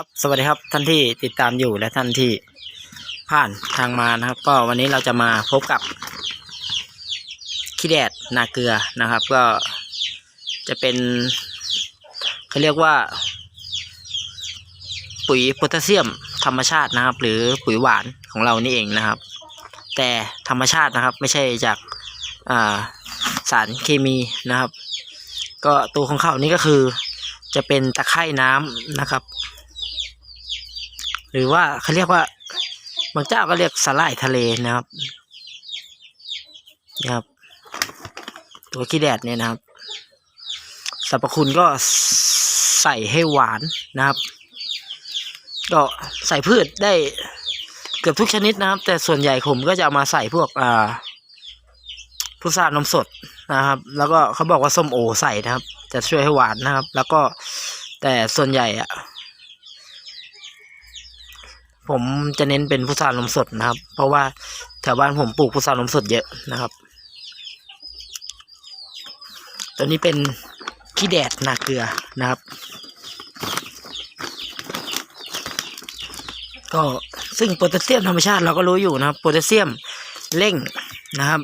ครับสวัสดีครับท่านที่ติดตามอยู่และท่านที่ผ่านทางมานะครับ ก็วันนี้เราจะมาพบกับขี้แดดนาเกลือนะครับ ก็จะเป็นเขาเรียกว่า ปุ๋ยโพแทสเซียมธรรมชาตินะครับ หรือปุ๋ยหวานของเรานี่เองนะครับ แต่ธรรมชาตินะครับไม่ใช่จากาสารเคมีนะครับ ก็ตัวของเขานี่ก็คือจะเป็นตะไคร่น้ำนะครับ หรือว่าเขาเรียกว่าบางเจ้าก็เรียกสาหร่ายทะเลนะครับนะครับ ตัวขี้แดดเนี่ยนะครับสรรพคุณก็ใส่ให้หวานนะครับ ก็ใส่พืชได้เกือบทุกชนิดนะครับ แต่ส่วนใหญ่ผมก็จะเอามาใส่พวกอ่าพุทรานมสดนะครับ แล้วก็เขาบอกว่าส้มโอใส่นะครับ จะช่วยให้หวานนะครับ แล้วก็แต่ส่วนใหญ่อะ ผมจะเน้นเป็นพุทรานมสดนะครับ เพราะว่าแถวบ้านผมปลูกพุทรานมสดเยอะนะครับตัวนี้เป็นขี้แดดนาเกลือนะครับ ก็ซึ่งโพแทสเซียมธรรมชาติเราก็รู้อยู่นะครับโพแทสเซียมเร่งนะครับ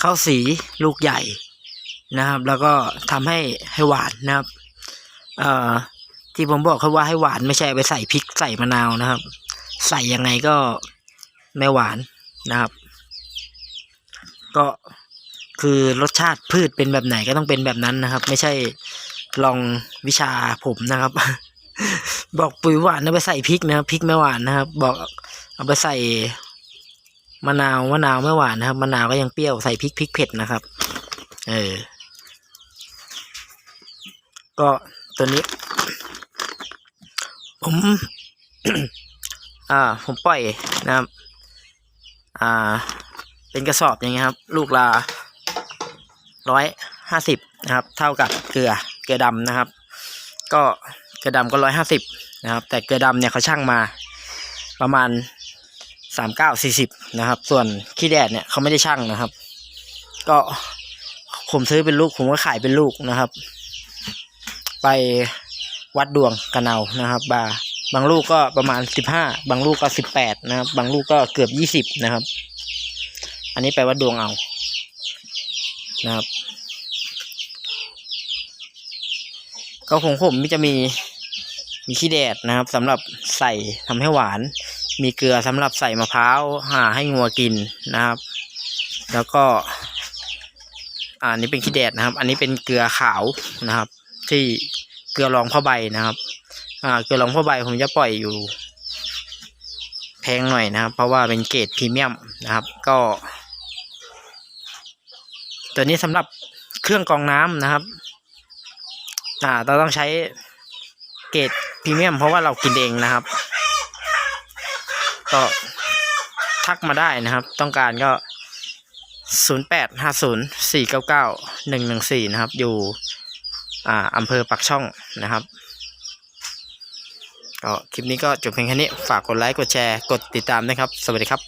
เข้าสีลูกใหญ่นะครับ แล้วก็ทำให้ให้หวานนะครับ เอ่อที่ผมบอกคือว่าให้หวานไม่ใช่ไปใส่พริกใส่มะนาวนะครับ ใส่ยังไงก็ไม่หวานนะครับ ก็คือรสชาติพืชเป็นแบบไหนก็ต้องเป็นแบบนั้นนะครับ ไม่ใช่ลองวิชาผมนะครับ บอกปุ๋ยหวานเอาไปใส่พริกนะครับพริกไม่หวานนะครับ บอกเอาไปใส่มะนาวมะนาวไม่หวานนะครับมะนาวก็ยังเปรี้ยวใส่พริกพริกเผ็ดนะครับ เออ ก็ตัวนี้ ผม อ่าผมปล่อยนะครับ อ่า เป็นกระสอบอย่างเงี้ยครับ ลูกละร้อยห้าสิบนะครับ เท่ากับเกลือเกลือดำนะครับ ก็เกลือดำก็ร้อยห้าสิบนะครับ แต่เกลือดำเนี่ยเขาช่างมาประมาณสามเก้าสี่สิบนะครับ ส่วนขี้แดดเนี่ยเขาไม่ได้ช่างนะครับ ก็ผมซื้อเป็นลูกผมก็ขายเป็นลูกนะครับ ไปวัดดวงกันเอานะครับ บา บางลูกก็ประมาณสิบห้าบางลูกก็สิบแปดนะครับ บางลูกก็เกือบยี่สิบนะครับ อันนี้ไปลวัดดวงเอานะครับก็ของผมมันจะมีมีขี้แดดนะครับสำหรับใส่ทำให้หวาน มีเกลือสำหรับใส่มะพร้าวหาให้งัวกินนะครับ แล้วก็อันนี้เป็นขี้แดดนะครับ อันนี้เป็นเกลือขาวนะครับ ที่เกลือรองผ้าใบนะครับ อ่าเกลือรองผ้าใบผมจะปล่อยอยู่ แพงหน่อยนะครับ เพราะว่าเป็นเกรดพรีเมียมนะครับ ก็ ตัวนี้สำหรับเครื่องกรองน้ำนะครับ อ่าเราต้องใช้เกรดพรีเมียม เพราะว่าเรากินเองนะครับ ก็ทักมาได้นะครับ ต้องการก็ศูนย์แปดห้าศูนย์สี่เก้าเก้าหนึ่งหนึ่งสี่นะครับ อยู่ อ่าอำเภอปักช่องนะครับ ก็คลิปนี้ก็จบเพียงแค่นี้ ฝากกดไลค์ กดแชร์ กดติดตามนะครับ สวัสดีครับ